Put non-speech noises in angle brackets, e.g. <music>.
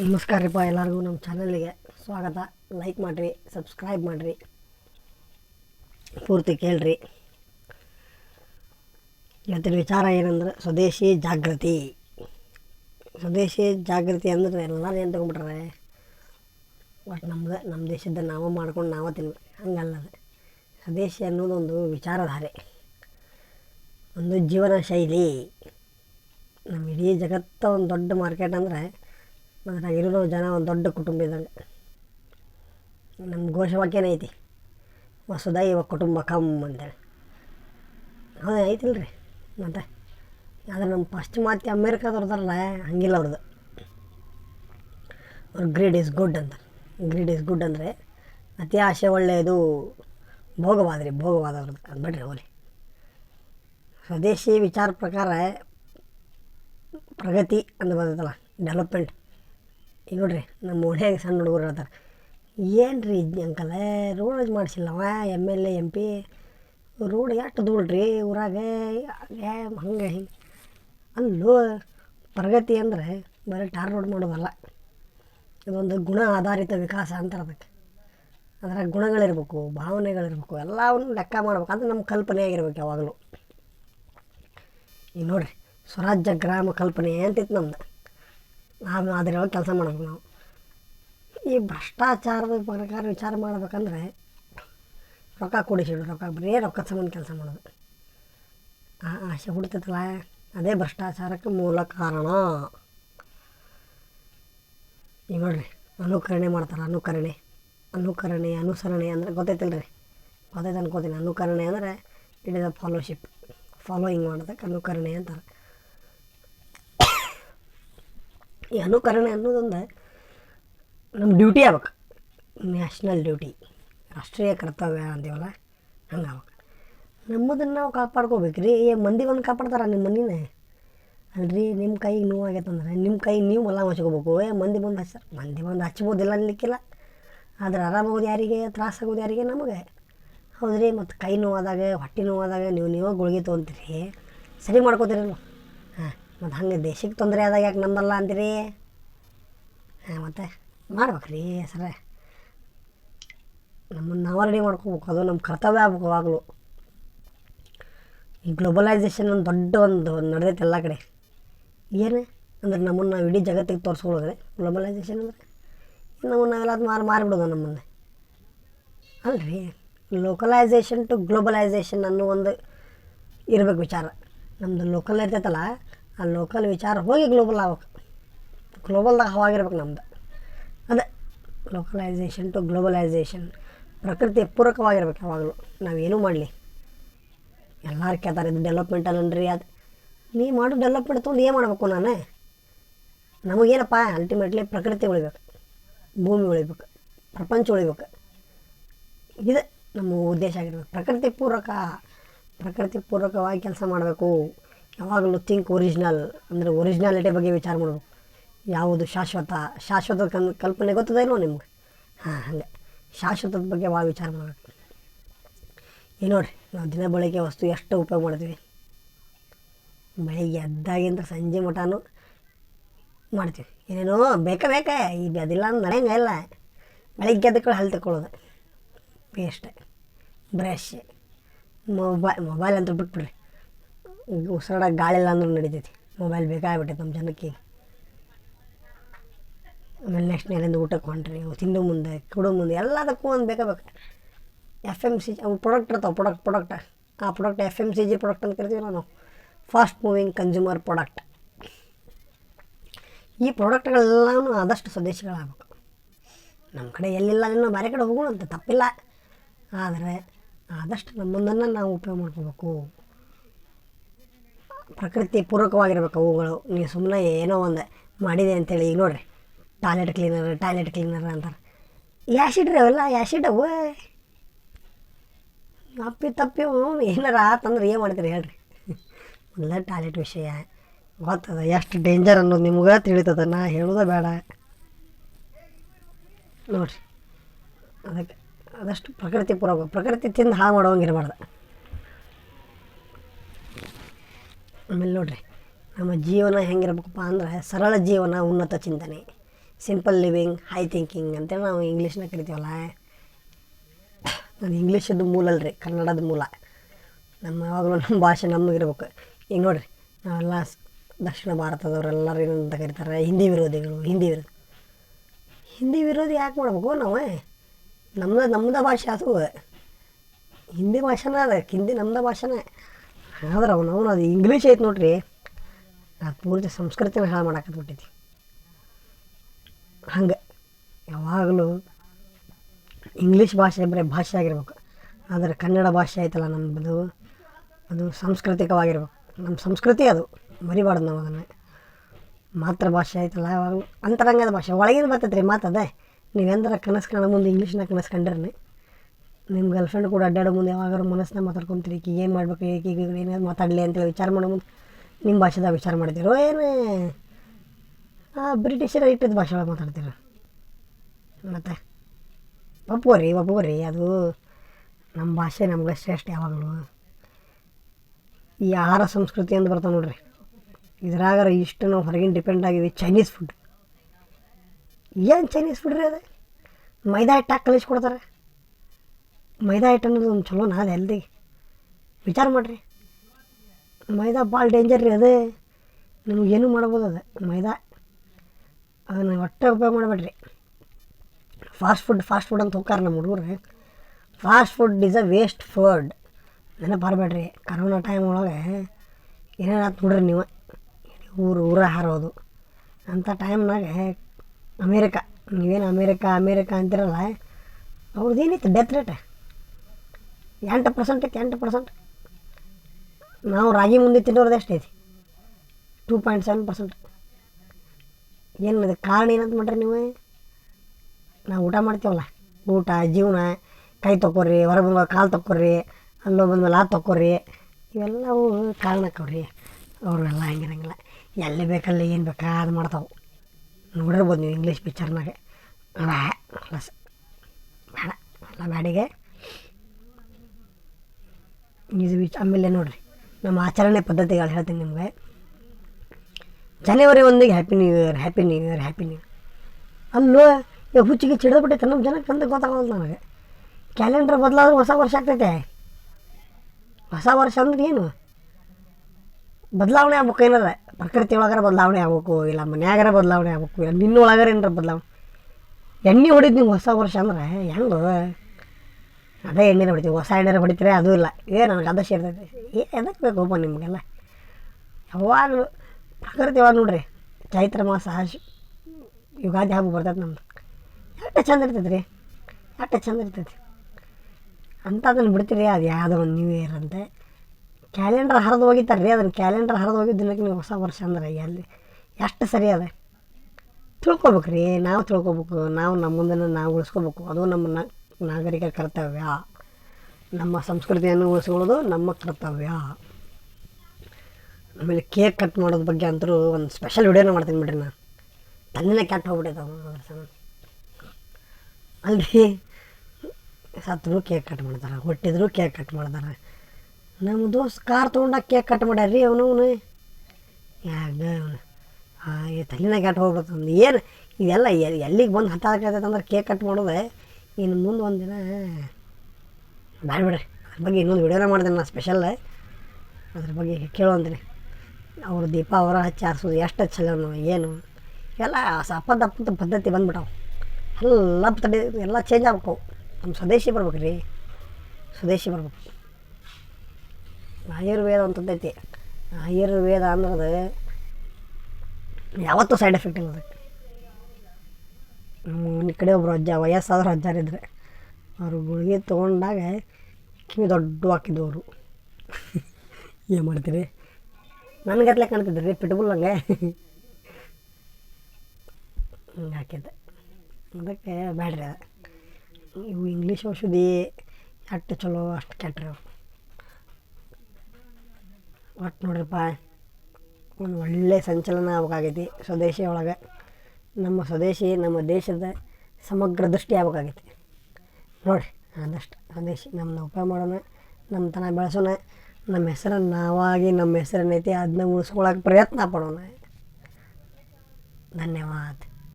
ನಮಸ್ಕಾರ ರೀಪ ಎಲ್ಲರಿಗೂ ನಮ್ಮ ಚಾನಲ್ಗೆ. ಸ್ವಾಗತ. ಲೈಕ್ ಮಾಡಿರಿ ಸಬ್ಸ್ಕ್ರೈಬ್ ಮಾಡಿರಿ. ಪೂರ್ತಿ ಕೇಳ್ರಿ. ಇವತ್ತಿನ ವಿಚಾರ ಏನಂದ್ರೆ, ಸ್ವದೇಶಿ ಜಾಗೃತಿ. ಸ್ವದೇಶಿ ಜಾಗೃತಿ ಅಂದ್ರೆ ಎಲ್ಲರೂ ಏನು ತೊಗೊಂಬಿಟ್ರೆ ಒಟ್ಟು ನಮ್ದು ನಮ್ಮ ದೇಶದ ನಾವು ಮಾಡ್ಕೊಂಡು ನಾವು ತಿನ್ಬೇಕು. ಹಂಗಲ್ಲ ಅದು ಸ್ವದೇಶಿ ಅನ್ನೋದೊಂದು ವಿಚಾರಧಾರೆ. ಒಂದು ಜೀವನ ಶೈಲಿ ನಮ್ಮ ಇಡೀ ಜಗತ್ತ ಒಂದು ದೊಡ್ಡ ಮಾರ್ಕೆಟ್ ಅಂದರೆ ಅದ್ರಾಗ ಇರೋ ಜನ ಒಂದು ದೊಡ್ಡ ಕುಟುಂಬ ಇದ್ದಂಗೆ ನಮ್ಮ ಘೋಷವಾಕ್ಯನೇ ಐತಿ. ವಸುದೈವ ಕುಟುಂಬಕಂ ಅಂತೇಳಿ. ಹೌದು ಐತಿಲ್ಲ ರೀ ಮತ್ತೆ ಆದರೆ ನಮ್ಮ ಪಾಶ್ಚಿಮಾತ್ಯ ಅಮೇರಿಕಾದವ್ರದಲ್ಲ, ಹಂಗಿಲ್ಲ ಅವ್ರದ್ದು ಅವ್ರ ಗ್ರೀಡ್ ಈಸ್ ಗುಡ್ ಅಂತ. ಗ್ರೀಡ್ ಈಸ್ ಗುಡ್ ಅಂದರೆ ಅತಿ ಆಸೆ ಒಳ್ಳೆಯದು ಭೋಗವಾದ ರೀ ಭೋಗವಾದ ಅವ್ರದ್ದು ಅದು ಬಿಡ್ರಿ ಹೋಲಿ ಸ್ವದೇಶಿ ವಿಚಾರ ಪ್ರಕಾರ ಪ್ರಗತಿ ಅಂತ ಬಂದೈತಲ್ಲ ಡೆವಲಪ್ಮೆಂಟ್ ಈಗ ನೋಡ್ರಿ. ನಮ್ಮ ಓಣ್ಯಾಗ ಸಣ್ಣ ಹುಡುಗರು ಹೇಳ್ತಾರೆ ಏನು ರೀ uncle? Road ಮಾಡಿಸಿಲ್ಲವ? M L A M P road ಎಷ್ಟು ದೂಡ್ರಿ ಊರಾಗ? ಹಂಗೆ, ಹಿಂಗೆ. ಅಲ್ಲೂ, ಪ್ರಗತಿ ಅಂದರೆ ಬರೀ ಟಾರ್ ರೋಡ್ ಮಾಡೋದಲ್ಲ. ಇದೊಂದು ಗುಣ ಆಧಾರಿತ ವಿಕಾಸ ಅಂತಾರೆ ಅದಕ್ಕೆ. ಅದರ ಗುಣಗಳಿರ್ಬೇಕು, ಭಾವನೆಗಳಿರ್ಬೇಕು, ಎಲ್ಲವನ್ನು ಲೆಕ್ಕ ಮಾಡ್ಬೇಕು. ಅದು ನಮ್ಮ ಕಲ್ಪನೆ ಆಗಿರ್ಬೇಕು ಯಾವಾಗಲೂ. ಈಗ ನೋಡ್ರಿ, ಸ್ವರಾಜ್ಯ ಗ್ರಾಮ ಕಲ್ಪನೆ ಅಂತಿತ್ತು ನಮ್ದು. ಅದ್ರೊಳಗೆ ಕೆಲಸ ಮಾಡ್ಬೇಕು ನಾವು ಈ ಭ್ರಷ್ಟಾಚಾರದ ಪ್ರಕಾರ ವಿಚಾರ ಮಾಡ್ಬೇಕಂದ್ರೆ ರೊಕ್ಕ ಕೊಡಿಸಿಡು, ರೊಕ್ಕ ಬರೀ ರೊಕ್ಕದ ಸಂಬಂಧ ಕೆಲಸ ಮಾಡೋದು. ಆ ಆಸೆ ಹುಡ್ತೈತಲ್ಲ ಅದೇ ಭ್ರಷ್ಟಾಚಾರಕ್ಕೆ ಮೂಲ ಕಾರಣ. ಈಗ ನೋಡ್ರಿ, ಅನುಕರಣೆ ಮಾಡ್ತಾರೆ, ಅನುಕರಣೆ. ಅನುಕರಣೆ, ಅನುಸರಣೆ ಅಂದರೆ ಗೊತ್ತೈತಿಲ್ಲ ರೀ ಗೊತ್ತೈತೆ ಅನ್ಕೋತೀನಿ. ಅನುಕರಣೆ ಅಂದರೆ it is a followship. Following ಮಾಡೋದಕ್ಕೆ ಅನುಕರಣೆ ಅಂತಾರೆ. ಈ ಅನುಕರಣೆ ಅನ್ನೋದೊಂದು ನಮ್ಮ ಡ್ಯೂಟಿ ಆಗ್ಬೇಕು ನ್ಯಾಷನಲ್ ಡ್ಯೂಟಿ. ರಾಷ್ಟ್ರೀಯ ಕರ್ತವ್ಯ ಅಂತೀವಲ್ಲ, ಹಂಗೆ ಆಗ್ಬೇಕು ನಮ್ಮದನ್ನು ನಾವು ಕಾಪಾಡ್ಕೋಬೇಕು ರೀ. ಏ, ಮಂದಿ ಬಂದು ಕಾಪಾಡ್ತಾರ ನಿಮ್ಮ ಮನಿನೇ? ಅಲ್ರಿ, ನಿಮ್ಮ ಕೈಗೆ ನೋವಾಗೈತಂದ್ರೆ ನಿಮ್ಮ ಕೈ ನೀವು ಹೊಲ ಹಚ್ಕೋಬೇಕು ಏ, ಮಂದಿ ಬಂದು ಹಚ್ಚಾರ ಮಂದಿ ಬಂದು ಹಚ್ಬೋದಿಲ್ಲ ಅನ್ಲಿಕ್ಕಿಲ್ಲ ಆದ್ರೆ ಆರಾಮಾಗೋದು ಯಾರಿಗೆ ತ್ರಾಸಾಗೋದು ಯಾರಿಗೆ? ನಮಗೆ. ಹೌದ್ರಿ, ಮತ್ತು ಕೈ ನೋವಾದಾಗ, ಹೊಟ್ಟೆ ನೋವಾದಾಗ ನೀವು ನೀವೇ ಗುಳಿಗೆ ತೊಗೊಂತೀರಿ. ಸರಿ ಮಾಡ್ಕೋತೀರಲ್ವ? ಮತ್ತು ಹಂಗೆ ದೇಶಕ್ಕೆ ತೊಂದರೆ ಆದಾಗ ಯಾಕೆ ನಮ್ಮಲ್ಲ ಅಂತೀರಿ ಹಾಂ, ಮತ್ತು ಮಾಡ್ಬೇಕು ರೀ ಸರ. ನಮ್ಮನ್ನು ನಾವು ರೆಡಿ ಮಾಡ್ಕೋಬೇಕು. ಅದು ನಮ್ಮ ಕರ್ತವ್ಯ ಆಗ್ಬೇಕು ಯಾವಾಗಲೂ ಈ ಗ್ಲೋಬಲೈಸೇಷನ್ ಒಂದು ದೊಡ್ಡ ಒಂದು ನಡೆದೈತೆ ಎಲ್ಲ ಕಡೆ. ಏನು? ಅಂದ್ರೆ ನಮ್ಮನ್ನು ನಾವು ಇಡೀ ಜಗತ್ತಿಗೆ ತೋರಿಸ್ಕೊಳ್ಳೋದ್ರೆ ಗ್ಲೋಬಲೈಸೇಷನ್ ಅಂದರೆ. ನಮ್ಮನ್ನು ನಾವೆಲ್ಲ ಮಾರು, ಮಾರಿಬಿಡೋದು ನಮ್ಮನ್ನು. ಅಲ್ರಿ? ಲೋಕಲೈಸೇಷನ್ ಟು ಗ್ಲೋಬಲೈಸೇಷನ್ ಅನ್ನೋ ಒಂದು ಇರಬೇಕು ವಿಚಾರ. ನಮ್ಮದು ಲೋಕಲ್ ಇರ್ತೈತಲ್ಲ ಆ ಲೋಕಲ್ ವಿಚಾರ ಹೋಗಿ ಗ್ಲೋಬಲ್ ಆಗ್ಬೇಕು. ಗ್ಲೋಬಲ್ದಾಗ ಹವಾಗಿರ್ಬೇಕು ನಮ್ದು. ಅದೇ ಲೋಕಲೈಸೇಷನ್ ಟು ಗ್ಲೋಬಲೈಸೇಷನ್ ಪ್ರಕೃತಿ ಪೂರಕವಾಗಿರ್ಬೇಕು ಯಾವಾಗಲೂ. ನಾವೇನು ಮಾಡಲಿ. ಎಲ್ಲರೂ ಕೇಳ್ತಾರೆ, ಇದು ಡೆವಲಪ್ಮೆಂಟ್ ಅಲ್ಲನ್ರಿ ಅದು. ನೀ ಮಾಡೋ ಡೆವಲಪ್ಮೆಂಟ್ ತೊಗೊಂಡು ಏನು ಮಾಡಬೇಕು ನಾನು? ನಮಗೇನಪ್ಪ ಅಲ್ಟಿಮೇಟ್ಲಿ ಪ್ರಕೃತಿ ಉಳಿಬೇಕು. ಭೂಮಿ ಉಳಿಬೇಕು. ಪ್ರಪಂಚ ಉಳಿಬೇಕು. ಇದು ನಮ್ಮ ಉದ್ದೇಶ ಆಗಿರ್ಬೇಕು. ಪ್ರಕೃತಿ ಪೂರಕ, ಪ್ರಕೃತಿ ಪೂರಕವಾಗಿ ಕೆಲಸ ಮಾಡಬೇಕು. ಯಾವಾಗಲೂ ಥಿಂಕ್ ಒರಿಜಿನಲ್ ಅಂದರೆ ಒರಿಜಿನಾಲಿಟಿ ಬಗ್ಗೆ ವಿಚಾರ ಮಾಡಬೇಕು. ಯಾವುದು ಶಾಶ್ವತ? ಶಾಶ್ವತ ಕನ್, ಕಲ್ಪನೆ ಗೊತ್ತದ ಇಲ್ವೋ ನಿಮ್ಗೆ? ಹಾಂ, ಹಾಗೆ. ಶಾಶ್ವತದ ಬಗ್ಗೆ ಭಾಳ ವಿಚಾರ ಮಾಡಬೇಕು. ಈ ನೋಡಿರಿ, ನಾವು ದಿನ ಬೆಳಗ್ಗೆ ವಸ್ತು ಎಷ್ಟು ಉಪಯೋಗ ಮಾಡ್ತೀವಿ. ಬೆಳಿಗ್ಗೆ ಎದ್ದಾಗಿಂದ ಸಂಜೆ ಮಟನೂ ಮಾಡ್ತೀವಿ. ಏನೇನೋ ಬೇಕಾ ಬೇಕಾ ಈಗ ಅದಿಲ್ಲ ಅಂದ್ರೆ ನಡೆಯಂಗೆ ಇಲ್ಲ. ಬೆಳಗ್ಗೆ ಎದ್ದಕ್ಕಳು ಹಳ್ಳಿ ತಗೊಳ್ಳೋದು ಪೇಸ್ಟ್ ಬ್ರಷ್ ಮೊಬೈಲ್ ಮೊಬೈಲ್ ಅಂತ ಬಿಟ್ಬಿಡ್ರಿ. ಉಸಿರಾಡಕ್ಕೆ ಗಾಳಿ ಇಲ್ಲ ಅಂದ್ರೂ ನಡಿತೈತಿ. ಮೊಬೈಲ್ ಬೇಕಾಗ್ಬಿಟ್ಟೈತೆ ನಮ್ಮ ಜನಕ್ಕೆ. ಆಮೇಲೆ ನೆಕ್ಸ್ಟ್ ಮೇಲಿಂದ ಊಟಕ್ಕೆ ಹೊಂಟ್ರಿ. ತಿನ್ನೋ ಮುಂದೆ ಕೊಡೋ ಮುಂದೆ ಎಲ್ಲದಕ್ಕೂ ಒಂದು ಬೇಕಾ ಬೇಕು ಎಫ್ ಎಂ ಸಿ ಅವು ಪ್ರಾಡಕ್ಟ್ ಇರ್ತಾವೆ ಪ್ರಾಡಕ್ಟ್ ಪ್ರಾಡಕ್ಟ್ ಆ product F M C G product ಅಂತ ಕರಿತೀವಿ ನಾವು. ಫಾಸ್ಟ್ ಮೂವಿಂಗ್ ಕನ್ಸ್ಯೂಮರ್ ಪ್ರಾಡಕ್ಟ್ ಈ ಪ್ರಾಡಕ್ಟ್ಗಳೆಲ್ಲನೂ ಆದಷ್ಟು ಸ್ವದೇಶಿಗಳಾಗಬೇಕು. ನಮ್ಮ ಕಡೆ ಎಲ್ಲಿಲ್ಲ ಅಂದ್ರೆ ಬೇರೆ ಕಡೆ ಹೋಗೋಣ ಅಂತ ತಪ್ಪಿಲ್ಲ. ಆದರೆ ಆದಷ್ಟು ನಮ್ಮೊಂದನ್ನು ನಾವು ಉಪಯೋಗ ಮಾಡ್ಕೋಬೇಕು. ಪ್ರಕೃತಿ ಪೂರಕವಾಗಿರ್ಬೇಕು ಅವುಗಳು. ನೀವು ಸುಮ್ಮನೆ ಏನೋ ಒಂದು ಮಾಡಿದೆ ಅಂತೇಳಿ ಈಗ ನೋಡ್ರಿ. ಟಾಯ್ಲೆಟ್ ಕ್ಲೀನರ್ ಟಾಯ್ಲೆಟ್ ಕ್ಲೀನರ್ ಅಂತಾರೆ. ಯಾಸಿಡ್ ರೀ ಅವೆಲ್ಲ? ಯಾಸಿಡ್ ಅವು ಅಪ್ಪಿ ತಪ್ಪಿ ಏನಾರ ಆತಂದ್ರೆ ಏನು ಮಾಡ್ತೀರಿ ಹೇಳ್ರಿ. ಎಲ್ಲ ಟಾಯ್ಲೆಟ್ ವಿಷಯ. ಗೊತ್ತದ? ಎಷ್ಟು ಡೇಂಜರ್ ಅನ್ನೋದು ನಿಮ್ಗೆ ತಿಳಿತದ? ನಾ ಹೇಳೋದೇ ಬೇಡ. ನೋಡಿರಿ. ಅದಕ್ಕೆ ಅದಷ್ಟು ಪ್ರಕೃತಿ ಪೂರಕ ಪ್ರಕೃತಿ ತಿಂದು ಹಾಳು ಮಾಡೋಂಗಿರಬಾರ್ದು ಆಮೇಲೆ ನೋಡಿರಿ, ನಮ್ಮ ಜೀವನ ಹೆಂಗಿರ್ಬೇಕಪ್ಪ ಅಂದ್ರೆ ಸರಳ ಜೀವನ, ಉನ್ನತ ಚಿಂತನೆ ಸಿಂಪಲ್ ಲಿವಿಂಗ್ ಹೈ ಥಿಂಕಿಂಗ್ ಅಂತೇಳಿ ನಾವು ಇಂಗ್ಲೀಷ್ನ ಕರಿತೀವಲ್ಲ. ಅದು ಇಂಗ್ಲೀಷದ್ದು ಮೂಲ ಅಲ್ರಿ, ಕನ್ನಡದ ಮೂಲ. ನಮ್ಮ ಯಾವಾಗಲೂ ನಮ್ಮ ಭಾಷೆ ನಮಗಿರ್ಬೇಕು ಈಗ ನೋಡಿರಿ, ನಾವೆಲ್ಲ ದಕ್ಷಿಣ ಭಾರತದವರೆಲ್ಲರೂ ಏನಂತ ಕರೀತಾರೆ, ಹಿಂದಿ ವಿರೋಧಿಗಳು, ಹಿಂದಿ ವಿರೋಧಿ. ಹಿಂದಿ ವಿರೋಧಿ ಯಾಕೆ ಮಾಡ್ಬೇಕು ನಾವು? ನಮ್ಮದ ನಮ್ಮದ ಭಾಷೆ ಅದು. ಹಿಂದಿ ಭಾಷೆನೇ ಅದ ಹಿಂದಿ ನಮ್ಮದ ಭಾಷೆನೇ. ಆದ್ರೆ ಅವನು ಅವನು ಅದು ಇಂಗ್ಲೀಷ್ ಐತೆ ನೋಡ್ರಿ. ಅದು ಪೂರ್ತಿ ಸಂಸ್ಕೃತಿನ ಹಾಳು ಮಾಡಾಕತ್ಬಿಟ್ಟೈತಿ ಹಂಗೆ, ಯಾವಾಗಲೂ ಇಂಗ್ಲೀಷ್ ಭಾಷೆ ಬರೀ ಭಾಷೆ ಆಗಿರ್ಬೇಕು. ಆದರೆ ಕನ್ನಡ ಭಾಷೆ ಐತಲ್ಲ ನಮ್ಮದು ಅದು ಸಾಂಸ್ಕೃತಿಕವಾಗಿರ್ಬೇಕು. ನಮ್ಮ ಸಂಸ್ಕೃತಿ ಅದು, ಮರಿಬಾರ್ದು ನಾವು ಅದನ್ನು. ಮಾತೃಭಾಷೆ ಐತಲ್ಲ, ಯಾವಾಗಲೂ ಅಂತರಂಗದ ಭಾಷೆ. ಒಳಗಿನ ಬರ್ತೈತೆ ರೀ ಮಾತದೆ ನೀವೆಂದ್ರೆ ಕನಸು ಕಾಣೋ ಮುಂದೆ ಇಂಗ್ಲೀಷ್ನ ಕನಸು ಕಂಡಿರ್ನಿ. ನಿಮ್ಮ ಗರ್ಲ್ ಫ್ರೆಂಡ್ ಕೂಡ ಅಡ್ಡಾಡೋ ಮುಂದೆ ಯಾವಾಗಾರು ಮನಸ್ಸನ್ನ ಮಾತಾಡ್ಕೊಂತೀರಿ ಈಗ ಏನು ಮಾಡ್ಬೇಕು? ಈಗ ಈಗ ಏನಾದ್ರು ಮಾತಾಡಲಿ? ಅಂತೇಳಿ ವಿಚಾರ ಮಾಡೋ ಮುಂದೆ ನಿಮ್ಮ ಭಾಷೆದಾಗ ವಿಚಾರ ಮಾಡ್ತೀರೋ ಏನು ಬ್ರಿಟಿಷರ ಇಟ್ಟಿದ್ದ ಭಾಷೆ ಒಳಗೆ ಮಾತಾಡ್ತೀರ? ಮತ್ತು ಒಪ್ಪುವರಿ ಒಪ್ಪುವರಿ ಅದು ನಮ್ಮ ಭಾಷೆ ನಮ್ಗೆ ಶ್ರೇಷ್ಠ ಯಾವಾಗಲೂ. ಈ ಆಹಾರ ಸಂಸ್ಕೃತಿ ಅಂತ ಬರ್ತಾವೆ ನೋಡ್ರಿ. ಇದ್ರಾಗಾರ ಇಷ್ಟು ನಾವು ಹೊರಗಿನ ಡಿಪೆಂಡ್ ಆಗಿದೆ ಚೈನೀಸ್ ಫುಡ್ ಏನು ಚೈನೀಸ್ ಫುಡ್ ರೀ ಅದು? ಮೈದಾ ಹಿಟ್ಟು ಹಾಕಿ ಕಲಿಸ್ಕೊಡ್ತಾರೆ ಮೈದಾ ಹಿಟ್ಟು ಅನ್ನೋದು ಒಂದು ಚಲೋನ ಅದು ಹೆಲ್ದಿ ವಿಚಾರ ಮಾಡಿರಿ. ಮೈದಾ ಭಾಳ ಡೇಂಜರ್ ರೀ ಅದೇ. ನಿಮಗೇನು ಮಾಡ್ಬೋದು ಅದು ಮೈದಾ. ಅದನ್ನು ಒಟ್ಟೆ ಉಪಯೋಗ ಮಾಡಬೇಡ್ರಿ. ಫಾಸ್ಟ್ ಫುಡ್ ಫಾಸ್ಟ್ ಫುಡ್ ಅಂತ ಹೋಗ್ತಾರೆ ನಮ್ಮ ಹುಡುಗರು. Fast food is a waste food ನೆನಪು ಬರಬೇಡ್ರಿ ಕರೋನಾ ಟೈಮ್ ಒಳಗೆ ಏನೇನಾಯ್ತು ನೋಡ್ರಿ ನೀವು. ಊರು, ಊರ ಹಾರೋದು ಅಂಥ ಟೈಮ್ನಾಗ ಅಮೇರಿಕಾ. ನೀವೇನು ಅಮೇರಿಕಾ ಅಮೇರಿಕಾ ಅಂತಿರಲ್ಲ ಅವ್ರದ್ದು ಏನಿತ್ತು ಡೆತ್ ರೇಟ್ ಎಂಟು ಪರ್ಸೆಂಟ್ ಐತಿ ಎಂಟು ಪರ್ಸೆಂಟ್ ನಾವು ರಾಗಿ ಮುಂದೆ ತಿನ್ನೋರ್ದು ಎಷ್ಟೈತಿ ಟೂ ಪಾಯಿಂಟ್ ಸೆವೆನ್ ಪರ್ಸೆಂಟ್ ಏನು ಅದಕ್ಕೆ ಕಾರಣ ಏನಂತ ಮಾಡ್ರಿ ನೀವು? ನಾವು ಊಟ ಮಾಡ್ತೀವಲ್ಲ. ಊಟ, ಜೀವನ, ಕೈ ತಕ್ಕೊರಿ ಹೊರಗೆ ಬಂದ ಕಾಲು ತಕ್ಕೊರಿ ಅಲ್ಲೋ ಬಂದ್ಮೇಲೆ ಆ ತಕ್ಕೊರಿ ಇವೆಲ್ಲವು ಕಾರಣಕ್ಕವ್ರಿ ಅವರೆಲ್ಲ ಹಂಗಿರಂಗಿಲ್ಲ ಎಲ್ಲಿ ಬೇಕಲ್ಲಿ ಏನು ಬೇಕಾದ್ ಮಾಡ್ತಾವೆ. ನೋಡಿರ್ಬೋದು ನೀವು ಇಂಗ್ಲೀಷ್ ಪಿಕ್ಚರ್ನಾಗೆ ಪ್ಲಸ್ ಬೇಡ, ಎಲ್ಲ ಬ್ಯಾಡಿಗೆ. ಇದು ವಿಚ್ ಆಮೇಲೆ ನೋಡಿರಿ, ನಮ್ಮ ಆಚರಣೆ ಪದ್ಧತಿಗಳು ಹೇಳ್ತೀನಿ ನಿಮಗೆ. ಜನವರಿ ಒಂದಿಗೆ happy new year happy new year happy new year ಅಲ್ಲೂ ಈಗ ಹುಚ್ಚಿಗೆ ಬಿಟ್ಟೆ ನಮ್ಮ ಜನಕ್ಕೆ ಅಂತ ಗೊತ್ತಾಗಲ್ಲ ನನಗೆ ಕ್ಯಾಲೆಂಡರ್ ಬದಲಾದ್ರೆ ಹೊಸ ವರ್ಷ ಆಗ್ತೈತೆ. ಹೊಸ ವರ್ಷ ಅಂದ್ರೆ ಏನು? ಬದಲಾವಣೆ ಆಗ್ಬೇಕು ಏನಾರ? ಪ್ರಕೃತಿ ಒಳಗಾರ ಬದಲಾವಣೆ ಆಗ್ಬೇಕು, ಇಲ್ಲ ಮನ್ಯಾಗಾರ ಬದಲಾವಣೆ ಆಗ್ಬೇಕು, ಇಲ್ಲ ನಿನ್ನೊಳಗಾರ ಏನಾರ ಬದಲಾವಣೆ ಎಣ್ಣೆ ಹೊಡಿದ್ ನೀವು ಹೊಸ ವರ್ಷ ಅಂದ್ರೆ ಹೆಂಗೋ? ಅದೇ ಎಣ್ಣೆನ ಹೊಡಿತೀವಿ, ಹೊಸ ಎಣ್ಣೆನ ಹೊಡಿತೀರಿ, ಅದು ಇಲ್ಲ. ಏ, ನನಗೆ ಅದ ಸೇರ್ತೈತಿ ಏ ಎದಕ್ಕೆ ಬೇಕು ಒಬ್ಬ ನಿಮಗೆಲ್ಲ? ಯಾವಾಗಲೂ ಪ್ರಕೃತಿ ಯಾವಾಗ ನೋಡ್ರಿ, ಚೈತ್ರ ಮಾಸ ಯುಗಾದಿ ಹಬ್ಬ ಬರ್ತೈತೆ ನಮ್ದು. ಎಷ್ಟು ಚಂದ ಇರ್ತೈತೆ ರೀ ಎಷ್ಟು ಚಂದ ಇರ್ತೈತಿ? ಅಂಥದನ್ನು ಬಿಡ್ತೀರಿ, ಅದು ಯಾವುದೋ ಒಂದು ನ್ಯೂ ಇಯರ್ ಅಂತೆ. ಕ್ಯಾಲೆಂಡರ್ ಹರಿದು ಹೋಗಿತಾರೆ ರೀ ಅದನ್ನು ಕ್ಯಾಲೆಂಡರ್ ಹರಿದು ಹೋಗಿದ್ದ ದಿನಕ್ಕೆ ನೀವು ಹೊಸ ವರ್ಷ ಅಂದ್ರೆ ಎಲ್ಲಿ ಎಷ್ಟು ಸರಿ ಅದ? ತಿಳ್ಕೊಬೇಕು ರೀ ನಾವು ತಿಳ್ಕೊಬೇಕು, ನಾವು ನಮ್ಮ ಮುಂದನ್ನು ನಾವು ಉಳಿಸ್ಕೋಬೇಕು, ಅದು ನಮ್ಮ ನ- ನಾಗರಿಕ ಕರ್ತವ್ಯ. ನಮ್ಮ ಸಂಸ್ಕೃತಿಯನ್ನು ಉಳಿಸ್ಕೊಳ್ಳೋದು ನಮ್ಮ ಕರ್ತವ್ಯ. ಆಮೇಲೆ ಕೇಕ್ ಕಟ್ ಮಾಡೋದ್ರ ಬಗ್ಗೆ ಅಂತರೂ ಒಂದು ಸ್ಪೆಷಲ್ ವಿಡಿಯೋನ ಮಾಡ್ತೀನಿ ಬಿಡ್ರಿ ನಾನು. ತನ್ನೇ ಕೆಟ್ಟ ಸರ್ ಅಲ್ರಿ? ಸತ್ರು ಕೇಕ್ ಕಟ್ ಮಾಡ್ತಾರೆ, ಹುಟ್ಟಿದ್ರು ಕೇಕ್ ಕಟ್ ಮಾಡ್ತಾರೆ. ನಮ್ಮ ದೋಸ್ತ್ ಕಾರ್ ತೊಗೊಂಡಾಗ ಕೇಕ್ ಕಟ್ ಮಾಡ್ಯಾರ್ರಿ ಅವನು ಅವನು. ಯಾಕೆ ಅವನು? ಈ ತಲೆನ ಕೆಟ್ಟ ಹೋಗ್ಬಿಡ್ತು ಏನು ಇದೆಲ್ಲ ಎಲ್ಲಿಗೆ ಬಂದು ಹತ್ತಾಕೈತೆ ಅಂದ್ರೆ ಕೇಕ್ ಕಟ್ ಮಾಡೋದೆ ಇನ್ನು ಮುಂದೆ ಒಂದು ದಿನ ಬೇಡ ಬಿಡ್ರಿ. ಅದ್ರ ಬಗ್ಗೆ ಇನ್ನೊಂದು ವಿಡಿಯೋನ ಮಾಡ್ತೀನಿ ನಾನು ಸ್ಪೆಷಲ್ ಅದ್ರ ಬಗ್ಗೆ ಕೇಳುವಂತೀನಿ ಅವರು ದೀಪ ಅವರ ಹಚ್ಚಿ ಆರಿಸೋದು ಎಷ್ಟು ಚಲೋನು ಏನು? ಎಲ್ಲ ಸಪ್ಪದ ಅಪ್ಪದ ಪದ್ಧತಿ ಬಂದ್ಬಿಟ್ಟವು. ಎಲ್ಲ ತಡೆ ಎಲ್ಲ ಚೇಂಜ್ ಆಗ್ಬೇಕು ನಮ್ಮ ಸ್ವದೇಶಿ ಬರ್ಬೇಕು ರೀ ಸ್ವದೇಶಿ ಬರ್ಬೇಕು. ಆಯುರ್ವೇದ ಅಂತದ್ದೈತಿ ಆಯುರ್ವೇದ ಅನ್ನೋದು ಯಾವತ್ತೂ ಸೈಡ್ ಎಫೆಕ್ಟ್ ಇಲ್ಲ ಮನೆ ಕಡೆ ಒಬ್ರು ಅಜ್ಜ ವಯಸ್ಸಾದ್ರು ಅಜ್ಜಾರಿದ್ರೆ ಅವರು ಗುಳಿಗೆ ತೊಗೊಂಡಾಗ ಕಿವಿ ದೊಡ್ಡ ಹಾಕಿದ್ದವರು ಅವರು <laughs> ಏನು ಮಾಡ್ತೀರಿ? ನನಗತ್ಲೆ ಕಾಣ್ತಿದ್ದೆ ರೀ ಪಿಟ್ಬುಲ್ ಹಂಗೆ. <laughs> ಹಿಂಗೆ ಹಾಕಿದ್ದೆ ಅದಕ್ಕೆ ಬೇಡ್ರಿ ಇವು ಇಂಗ್ಲೀಷ್ ಔಷಧಿ ಎಷ್ಟು ಚಲೋ, ಅಷ್ಟು ಕೆಟ್ರಿ ಅವು. ಒಟ್ಟು ನೋಡ್ರಿಪ್ಪ, ಒಂದು ಒಳ್ಳೆ ಸಂಚಲನ ಆಗ್ಬೇಕಾಗೈತಿ ಸ್ವದೇಶಿ ಒಳಗೆ. ನಮ್ಮ ಸ್ವದೇಶಿ, ನಮ್ಮ ದೇಶದ ಸಮಗ್ರ ದೃಷ್ಟಿ ಆಗ್ಬೇಕಾಗೈತಿ. ನೋಡಿರಿ, ಆದಷ್ಟು ಸ್ವದೇಶಿ, ನಮ್ಮನ್ನ ಉಪಯೋಗ ಮಾಡೋಣ ನಮ್ಮ ತನ ಬೆಳೆಸೋಣ, ನಮ್ಮ ಹೆಸರನ್ನು ನಾವಾಗಿ, ನಮ್ಮ ಹೆಸರನ್ನೈತಿ ಅದನ್ನ ಉಳಿಸ್ಕೊಳಕ್ಕೆ ಪ್ರಯತ್ನ ಪಡೋಣ. ಧನ್ಯವಾದ.